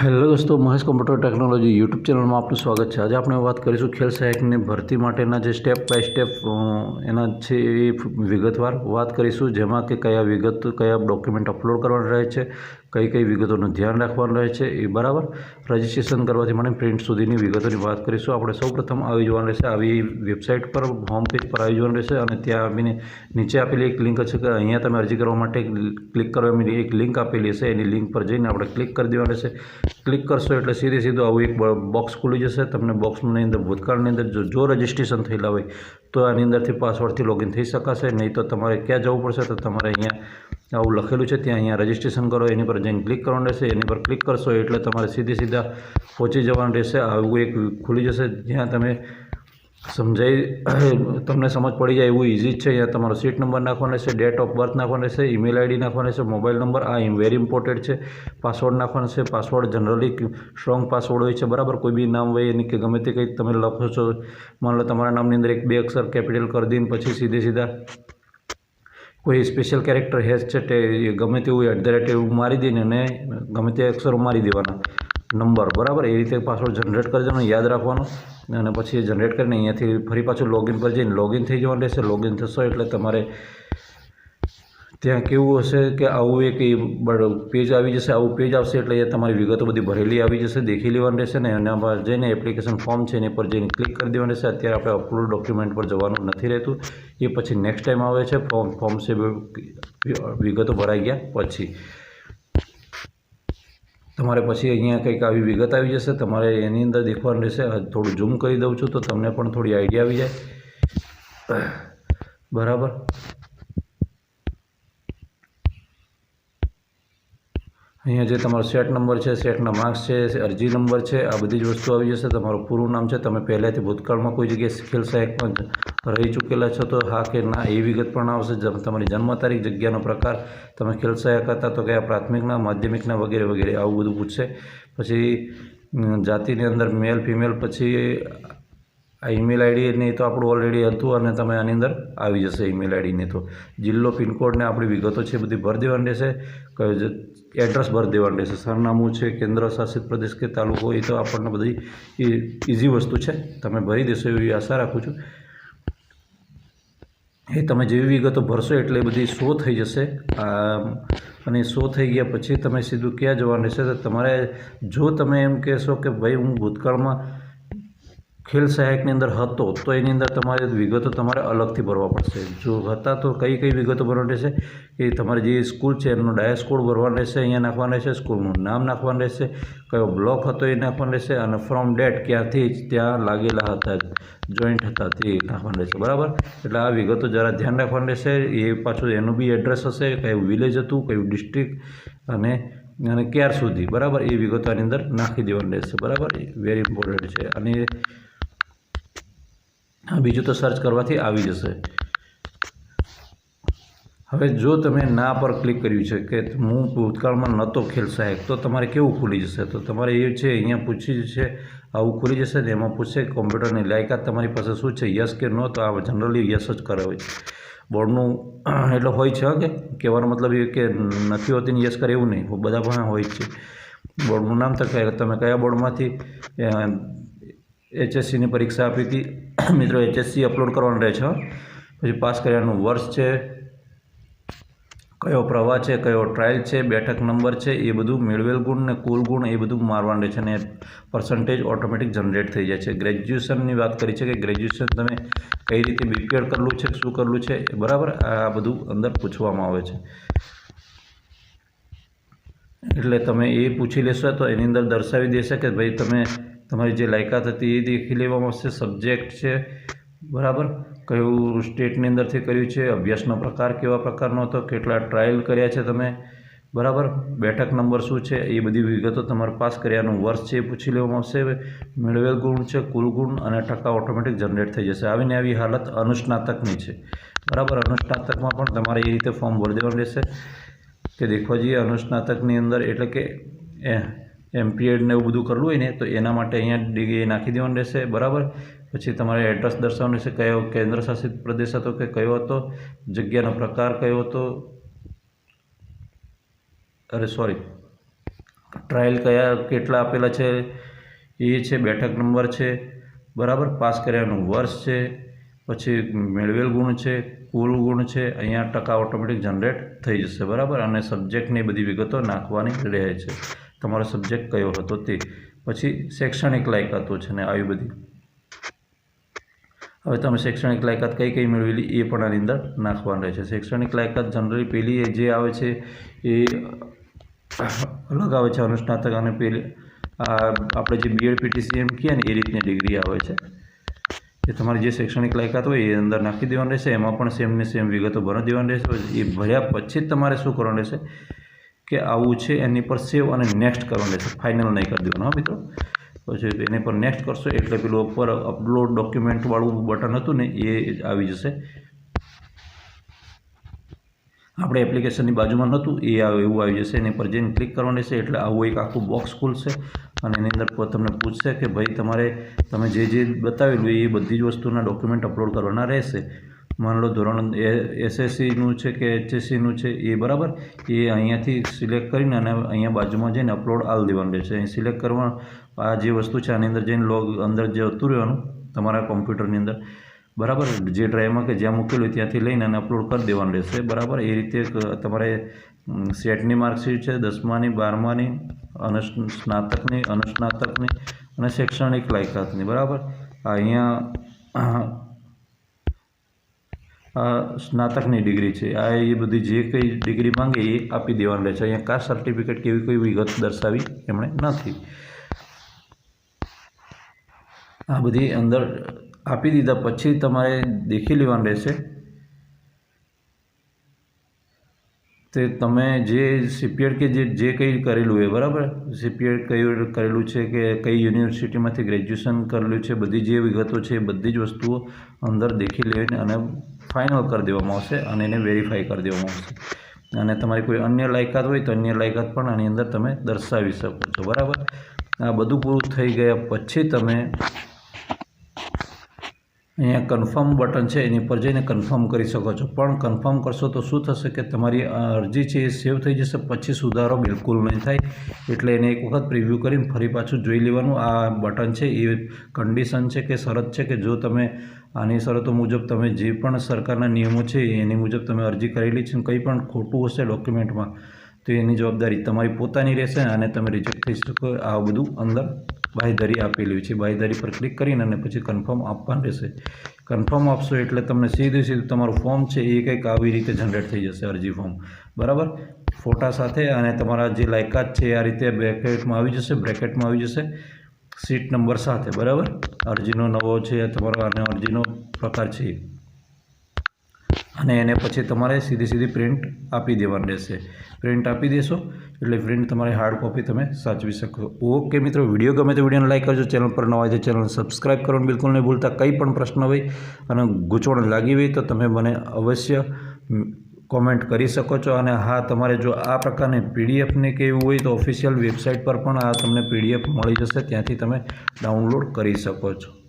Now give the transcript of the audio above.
Hello દોસ્તો, Mahesh computer technology YouTube ચેનલમાં આપનું સ્વાગત છે. આજે આપણે વાત કરીશું ખેલ સહાયકની ભરતી માટેના જે સ્ટેપ બાય સ્ટેપ એના છે એ વિગતવાર વાત કરીશું, જેમાં કે કયા વિગત, કયા ડોક્યુમેન્ટ અપલોડ કરવાના રહે છે કઈ કઈ વિગતોનું ધ્યાન રાખવાનું રહે છે એ બરાબર રજિસ્ટ્રેશન કરવાથી મને પ્રિન્ટ સુધીની વિગતોની વાત કરીશું. આપણે સૌપ્રથમ આવી જવાનું રહેશે આવી વેબસાઇટ પર હોમ પેજ પર આવી જવાનું રહેશે અને ત્યાં આવીને નીચે આપેલી એક લિંક છે કે અહીંયા તમે અરજી કરવા માટે ક્લિક કરવા એમની એક લિંક આપેલી હશે. એની લિંક પર જઈને આપણે ક્લિક કરી દેવાનું રહેશે. ક્લિક કરશો એટલે સીધે સીધું આવું એક બોક્સ ખુલી જશે. તમને બોક્સની અંદર ભૂતકાળની અંદર જો જો રજિસ્ટ્રેશન થયેલા હોય, તો આની અંદરથી પાસવર્ડથી લોગિન થઈ શકાશે. નહીં તો તમારે ક્યાં જવું પડશે તો તમારે અહીંયા આવું લખેલું છે. ત્યાં અહીંયા રજિસ્ટ્રેશન કરો. એની પર જઈને ક્લિક કરવાનું રહેશે. એની પર ક્લિક કરશો એટલે તમારે સીધી સીધા પહોંચી જવાનું રહેશે. આવું એક ખુલી જશે. જ્યાં તમે સમજાઈ તમને સમજ પડી જાય એવું ઇઝી જ છે. અહીંયા તમારો સીટ નંબર નાખવાનો છે ડેટ ઓફ બર્થ નાખવાનો છે ઈમેલ આઈડી નાખવાનો છે મોબાઈલ નંબર આ વેરી ઇમ્પોર્ટન્ટ છે. પાસવર્ડ નાખવાનો છે પાસવર્ડ જનરલી સ્ટ્રોંગ પાસવર્ડ હોય છે, બરાબર? કોઈ બી નામ હોય એની કે ગમે તે કંઈક તમે લખો છો, માન લો તમારા નામની અંદર એક બે અક્ષર કેપિટલ કરી દઈને પછી સીધે સીધા કોઈ સ્પેશિયલ કેરેક્ટર હેઝ છે, તે ગમે તેવું એટ ધ રેટ એવું મારી દઈને અને ગમે તે અક્ષરો મારી દેવાના. નંબર, બરાબર? એ રીતે પાસવર્ડ જનરેટ કરી દેવાનો, યાદ રાખવાનો, અને પછી જનરેટ કરીને અહીંયાથી ફરી પાછું લોગિન પર જઈને લોગિન થઈ જવાનું રહેશે. લોગિન થશો એટલે તમારે ત્યાં કેવું હશે કે આવું એક પેજ આવી જશે, આવું પેજ આવશે એટલે એ તમારી વિગતો બધી ભરેલી આવી જશે, દેખી લેવાની રહેશે ને એના જઈને એપ્લિકેશન ફોર્મ છે એની પર જઈને ક્લિક કરી દેવાનું રહેશે. અત્યારે આપણે અપલોડ ડોક્યુમેન્ટ પર જવાનું નથી રહેતું. એ પછી નેક્સ્ટ ટાઈમ આવે છે ફોર્મ ફોર્મ છે, વિગતો ભરાઈ ગયા, પછી. તમારે પછી અહીંયા કંઈક આવી વિગત આવી જશે, તમારે એની અંદર દેખવાનું રહેશે. થોડું ઝૂમ કરી દઉં છું તો તમને પણ થોડી આઈડિયા આવી જાય. બરાબર? અહીંયા જે તમારો સેટ નંબર છે સેટના માર્ક્સ છે, અરજી નંબર છે, આ બધી જ વસ્તુ આવી જશે. તમારું પૂરું નામ છે. તમે પહેલાંથી ભૂતકાળમાં કોઈ જગ્યાએ ખેલ સહાયકમાં રહી ચૂકેલા છો તો હા કે ના, એ વિગત પણ આવશે. તમારી જન્મ તારીખ, જગ્યાનો પ્રકાર, તમે ખેલ સહાયક હતા તો કયા પ્રાથમિકના, માધ્યમિકના વગેરે વગેરે આવું બધું પૂછશે. પછી જાતિની અંદર મેલ ફિમેલ પછી આ ઈમેલ આઈડી નહીં તો આપણું ઓલરેડી હતું અને તમે આની અંદર આવી જશે ઈમેલ આઈડીને તો. જિલ્લો પિનકોડને આપણી વિગતો છે બધી ભરી દેવાની રહેશે. એડ્રેસ ભરી દેવાનું રહેશે. સરનામું છે, કેન્દ્ર શાસિત પ્રદેશ કે તાલુકો, એ તો આપણને બધી ઇઝી વસ્તુ છે. તમે ભરી દેશો એવી આશા રાખું છું. એ તમે જેવી વિગતો ભરશો એટલે બધી શો થઈ જશે. અને શો થઈ ગયા પછી તમે સીધું ક્યાં જવાનું રહેશે? તો તમારે, જો તમે એમ કહેશો કે ભાઈ હું ભૂતકાળમાં ખેલ સહાયકની અંદર હતો, તો એની અંદર તમારે વિગતો તમારે અલગથી ભરવા પડશે. જો હતા તો કઈ કઈ વિગતો ભરવાની રહેશે? કે તમારે જે સ્કૂલ છે એમનો ડાયસ કોડ ભરવાનો રહેશે, અહીંયા નાખવાનું રહેશે, સ્કૂલનું નામ નાખવાનું રહેશે, કયો બ્લોક હતો એ નાખવાનું રહેશે, અને ફ્રોમ ડેટ ક્યાંથી ત્યાં લાગેલા હતા, જોઈન્ટ હતા તે નાખવાનું રહેશે. બરાબર? એટલે આ વિગતો જરા ધ્યાન રાખવાનું રહેશે. એ પાછું એનું બી એડ્રેસ હશે, કયું વિલેજ હતું, કયું ડિસ્ટ્રિક્ટ, અને અને ક્યાર સુધી. બરાબર? એ વિગતો આની અંદર નાખી દેવાની રહેશે. બરાબર? વેરી ઇમ્પોર્ટન્ટ છે. અને બીજું તો સર્ચ કરવાથી આવી જશે. હવે જો તમે ના પર ક્લિક કર્યું છે કે હું ભૂતકાળમાં નહોતો ખેલ સહાયક, તો તમારે કેવું ખુલી જશે? તો તમારે એ છે, અહીંયા પૂછી છે, આવું ખુલી જશે ને એમાં પૂછશે કોમ્પ્યુટરની લાયકાત તમારી પાસે શું છે યસ કે નો તો આ જનરલી યસ જ કરે હોય બોર્ડનું એટલે હોય છે કે કહેવાનો મતલબ એ કે નથી હોતી ને યસ કરે એવું નહીં બધા પણ હોય છે. બોર્ડનું નામ તો તમે કયા બોર્ડમાંથી એચએસસીની પરીક્ષા આપી હતી. મિત્રો એચએસસી અપલોડ કરવાનું રહે છે. પછી પાસ કર્યાનું વર્ષ છે. કયો પ્રવાહ છે, કયો ટ્રાયલ છે, બેઠક નંબર છે, એ બધું મેળવેલ ગુણ ને કુલ ગુણ એ બધું મારવાનું રહે છે અને પર્સન્ટેજ ઓટોમેટિક જનરેટ થઈ જાય છે. ગ્રેજ્યુએશનની વાત કરી છે કે ગ્રેજ્યુએશન તમે કઈ રીતે બીપીએડ કરેલું છે, શું કરેલું છે બરાબર આ બધું અંદર પૂછવામાં આવે છે. એટલે તમે એ પૂછી લેશો તો એની અંદર દર્શાવી દેશે કે ભાઈ તમે તમારી જે લાયકાત હતી એ દેખી લેવામાં આવશે સબ્જેક્ટ છે. બરાબર? કયું સ્ટેટની અંદરથી કર્યું છે? અભ્યાસનો પ્રકાર કેવા પ્રકારનો હતો? કેટલા ટ્રાયલ કર્યા છે તમે? બરાબર? બેઠક નંબર શું છે? એ બધી વિગતો તમારે પાસ કર્યાનું વર્ષ છે એ પૂછી લેવામાં આવશે. મેળવેલ ગુણ છે, કુલ ગુણ અને ટકા ઓટોમેટિક જનરેટ થઈ જશે. આવીને આવી હાલત અનુસ્નાતકની છે. બરાબર? અનુસ્નાતકમાં પણ તમારે એ રીતે ફોર્મ ભરી દેવાનું રહેશે. કે દેખવા જઈએ અનુસ્નાતકની અંદર એટલે કે એમપીએડ ને એવું બધું કરવું હોય ને, તો એના માટે અહીંયા ડિગ્રી નાખી દેવાનું રહેશે, બરાબર? પછી તમારે એડ્રેસ દર્શાવવાનું રહેશે, કયો કેન્દ્ર શાસિત પ્રદેશ હતો કે કયો હતો, જગ્યાનો પ્રકાર કયો હતો? અરે સોરી ટ્રાયલ કયા, કેટલા આપેલા છે? એ છે, બેઠક નંબર છે, બરાબર? પાસ કર્યાનું વર્ષ છે, પછી મેળવેલ ગુણ છે, કુલ ગુણ છે, અહીંયા ટકા ઓટોમેટિક જનરેટ થઈ જશે, બરાબર? અને સબ્જેક્ટની બધી વિગતો નાખવાની રહે છે. તમારો સબ્જેક્ટ કયો હતો તે. પછી શૈક્ષણિક લાયકાતો છે ને આવી બધી. હવે તમે શૈક્ષણિક લાયકાત કઈ કઈ મેળવેલી એ પણ આની અંદર નાખવાનું રહે છે શૈક્ષણિક લાયકાત જનરલી એ જે આવે છે એ અલગ આવે છે અનુસ્નાતક અને પહેલી આપણે જે બીએડ પીટીસી એમ કહીએ ને એ રીતની ડિગ્રી આવે છે. એ તમારી જે શૈક્ષણિક લાયકાત હોય એ અંદર નાખી દેવાની રહેશે. એમાં પણ સેમ ને સેમ વિગતો ભરી દેવાની રહેશે. એ ભર્યા પછી જ તમારે શું કરવાનું રહેશે? કે આવું છે, એની પર સેવ અને નેક્સ્ટ કરવાનું રહેશે. ફાઇનલ નહીં કરી દેવાનું, હા મિત્રો? પછી એની પર નેક્સ્ટ કરશો એટલે પેલું ઉપર અપલોડ ડોક્યુમેન્ટવાળું બટન હતું ને, એ આવી જશે. આપણે એપ્લિકેશનની બાજુમાં નહોતું, એ એવું આવી જશે. એની પર જઈને ક્લિક કરવાનું રહેશે એટલે આવું એક આખું બોક્સ ખુલશે. અને એની અંદર તમને પૂછશે કે ભાઈ તમારે, તમે જે જે બતાવેલું એ બધી જ વસ્તુના ડોક્યુમેન્ટ અપલોડ કરવાના રહેશે. માન લો ધોરણ એસએસસીનું છે કે એચએસસીનું છે, એ બરાબર? એ અહીંયાથી સિલેક્ટ કરીને અને અહીંયા બાજુમાં જઈને અપલોડ આલ દેવાનું રહેશે. અહીં સિલેક્ટ કરવાનું આ જે વસ્તુ છે, આની અંદર જઈને લોગ અંદર જતું રહેવાનું, તમારા કોમ્પ્યુટરની અંદર. બરાબર? જે ડ્રાઈવમાં કે જ્યાં મૂકેલું ત્યાંથી લઈને અને અપલોડ કરી દેવાનું રહેશે. બરાબર? એ રીતે તમારે સેટની માર્કશીટ છે, દસમાની, બારમાની અને સ્નાતકની, અનુસ્નાતકની અને શૈક્ષણિક લાયકાતની. બરાબર? અહીંયા સ્નાતકની ડિગ્રી છે. આ એ બધી જે કંઈ ડિગ્રી માંગે એ આપી દેવાનું રહે છે. અહીંયા કાસ્ટ સર્ટિફિકેટ કેવી કોઈ વિગત દર્શાવી એમણે નથી. આ બધી અંદર આપી દીધા પછી તમારે દેખી લેવાનું રહેશે. તે તમે જે સીપીએડ કે જે જે કંઈ કરેલું હોય, બરાબર? સીપીએડ કયું કરેલું છે કે કઈ યુનિવર્સિટીમાંથી ગ્રેજ્યુએશન કરેલું છે, બધી જે વિગતો છે બધી જ વસ્તુઓ અંદર દેખી લેવીને અને ફાઇનલ કરી દેવામાં આવશે અને એને વેરીફાઈ કરી દેવામાં આવશે. અને તમારી કોઈ અન્ય લાયકાત હોય તો અન્ય લાયકાત પણ આની અંદર તમે દર્શાવી શકો છો, બરાબર? આ બધું પૂરું થઈ ગયા પછી તમે અહીંયા કન્ફર્મ બટન છે, એની પર જઈને કન્ફર્મ કરી શકો છો. પણ કન્ફર્મ કરશો તો શું થશે કે તમારી અરજી છે એ સેવ થઈ જશે, પછી સુધારો બિલકુલ નહીં થાય. એટલે એને એક વખત પ્રિવ્યૂ કરીને ફરી પાછું જોઈ લેવાનું. આ બટન છે એ કન્ડિશન છે કે શરત છે કે જો તમે આની શરતો મુજબ તમે જે પણ સરકારના નિયમો છે, એની મુજબ તમે અરજી કરેલી છે કંઈ પણ ખોટું હશે ડોક્યુમેન્ટમાં તો એની જવાબદારી તમારી પોતાની રહેશે અને તમે રિજેક્ટ થઈ શકો આ બધું અંદર. બાંયધરી આપેલી છે. બાયધરી પર ક્લિક કરીને અને પછી કન્ફર્મ આપવાનું રહેશે. કન્ફર્મ આપશો એટલે તમને સીધું સીધું તમારું ફોર્મ છે એ કંઈક આવી રીતે જનરેટ થઈ જશે, અરજી ફોર્મ બરાબર? ફોટા સાથે અને તમારા જે લાયકાત છે આ રીતે બ્રેકેટમાં આવી જશે, બ્રેકેટમાં આવી જશે. સીટ નંબર સાથે, બરાબર? અરજીનો નવો છે, તમારો અને અરજીનો પ્રકાર છે. અને એને પછી તમારે સીધી સીધી પ્રિન્ટ આપી દેવાની રહેશે. પ્રિન્ટ આપી દેશો, એટલે પ્રિન્ટ તમારી હાર્ડ કોપી તમે સાચવી શકો ઓકે મિત્રો, વીડિયો ગમે તો વિડીયોને લાઈક કરજો, ચેનલ પર નવા હોય તો ચેનલ સબસ્ક્રાઈબ કરવાનું બિલકુલ નહીં ભૂલતા. કંઈ પણ પ્રશ્ન હોય અને ગૂંચવણ લાગી હોય તો તમે મને અવશ્ય કોમેન્ટ કરી શકો છો. અને હા, તમારે જો આ પ્રકારની પીડીએફને કે હોય તો ઓફિશિયલ વેબસાઇટ પર પણ આ તમને પીડીએફ મળી જશે. ત્યાંથી તમે ડાઉનલોડ કરી શકો છો.